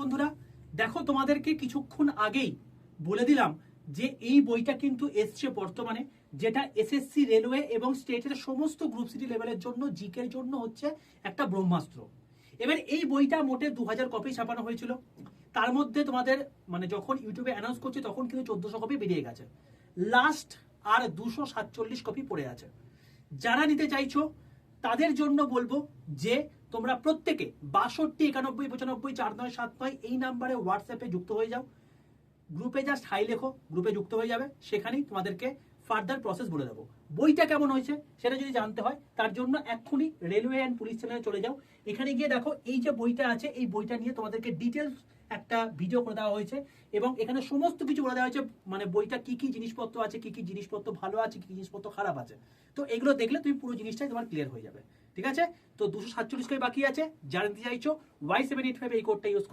বন্ধুরা, দেখো তোমাদেরকে কিছুক্ষণ আগেই বলে দিলাম যে এই বইটা কিন্তু এসছে বর্তমানে, যেটা এসএসসি রেলওয়ে এবং স্টেটের সমস্ত গ্রুপ সিটি লেভেলের জন্য, জিকের জন্য হচ্ছে একটা ব্রহ্মাস্ত্র। এবার এই বইটা মোটে দু হাজার কপি ছাপানো হয়েছিল। তার মধ্যে তোমাদের মানে যখন ইউটিউবে অ্যানাউন্স করছে, তখন কিন্তু চোদ্দশো কপি বেরিয়ে গেছে। লাস্ট আর দুশো সাতচল্লিশ কপি পড়ে আছে। যারা নিতে চাইছো তাদের জন্য বলব যে তোমরা প্রত্যেকে বাষট্টি, একানব্বই, পঁচানব্বই, চার নয়, সাত নয় এই নাম্বারে হোয়াটসঅ্যাপে যুক্ত হয়ে যাও। গ্রুপে জাস্ট হাই লেখো গ্রুপে যুক্ত হয়ে যাবে। সেখানেই তোমাদেরকে ফার্দার প্রসেস বলে দেবো। বইটা কেমন হয়েছে সেটা যদি জানতে হয়, তার জন্য এক্ষুনি রেলওয়ে অ্যান্ড পুলিশ চ্যানেলে চলে যাও। এখানে গিয়ে দেখো, এই যে বইটা আছে, এই বইটা নিয়ে তোমাদেরকে ডিটেলস একটা ভিডিও করে দেওয়া হয়েছে এবং এখানে সমস্ত কিছু করে দেওয়া হয়েছে মানে বইটা কি কি জিনিসপত্র আছে, কি কি জিনিসপত্র ভালো আছে, কি জিনিসপত্র খারাপ আছে। তো এগুলো দেখলে তুমি পুরো জিনিসটাই তোমার ক্লিয়ার হয়ে যাবে। ঠিক আছে? তো দুশো সাতচল্লিশ বাকি আছে? যারা চাইছো ওয়াই সেভেন এইট ফাইভ এই কোডটা ইউজ করে